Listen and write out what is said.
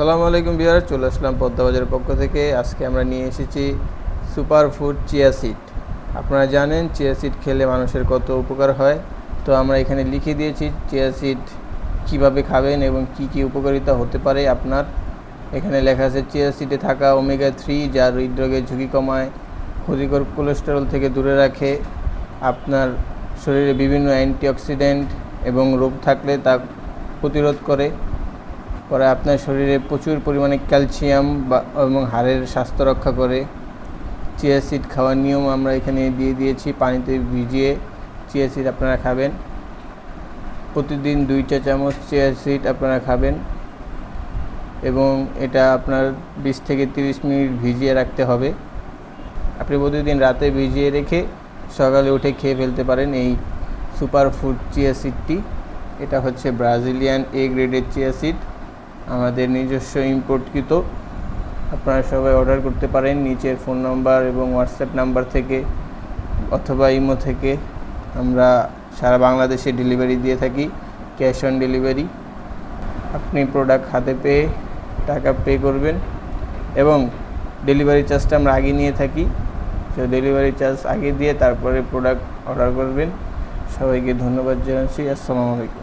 আসসালামু আলাইকুম বিহার চলে আসলাম পদ্মাবাজারের পক্ষ থেকে। আজকে আমরা নিয়ে এসেছি সুপার ফুড চিয়া সিড। আপনারা জানেন, চিয়া সিড খেলে মানুষের কত উপকার হয়। তো আমরা এখানে লিখে দিয়েছি চিয়া সিড কীভাবে খাবেন এবং কি কি উপকারিতা হতে পারে আপনার। এখানে লেখা আছে, চিয়া সিডে থাকা ওমেগা থ্রি যা হৃদরোগের ঝুঁকি কমায়, ক্ষতিকর কোলেস্টেরল থেকে দূরে রাখে, আপনার শরীরে বিভিন্ন অ্যান্টিঅক্সিডেন্ট এবং রোগ থাকলে তা প্রতিরোধ করে। পরে আপনার শরীরে প্রচুর পরিমাণে ক্যালসিয়াম বা, এবং হাড়ের স্বাস্থ্য রক্ষা করে। চিয়া সিড খাওয়ার নিয়ম আমরা এখানে দিয়ে দিয়েছি, পানিতে ভিজিয়ে চিয়া সিড আপনারা খাবেন। প্রতিদিন দুই চা চামচ চিয়া সিড আপনারা খাবেন এবং এটা আপনার বিশ থেকে তিরিশ মিনিট ভিজিয়ে রাখতে হবে। আপনি প্রতিদিন রাতে ভিজিয়ে রেখে সকালে উঠে খেয়ে ফেলতে পারেন এই সুপার ফুড চিয়া সিডটি। এটা হচ্ছে ব্রাজিলিয়ান এ গ্রেডের চিয়া সিড। আমাদের নিজস্ব ইম্পোর্টকৃত আপনারা সবাই অর্ডার করতে পারেন নিচের ফোন নাম্বার এবং হোয়াটসঅ্যাপ নাম্বার থেকে অথবা ইমো থেকে। আমরা সারা বাংলাদেশে ডেলিভারি দিয়ে থাকি ক্যাশ অন ডেলিভারি আপনি প্রোডাক্ট হাতে পেয়ে টাকা পে করবেন এবং ডেলিভারি চার্জটা আমরা আগে নিয়ে থাকি। তো ডেলিভারি চার্জ আগে দিয়ে তারপরে প্রোডাক্ট অর্ডার করবেন। সবাইকে ধন্যবাদ জানাচ্ছি। আসসালামু আলাইকুম।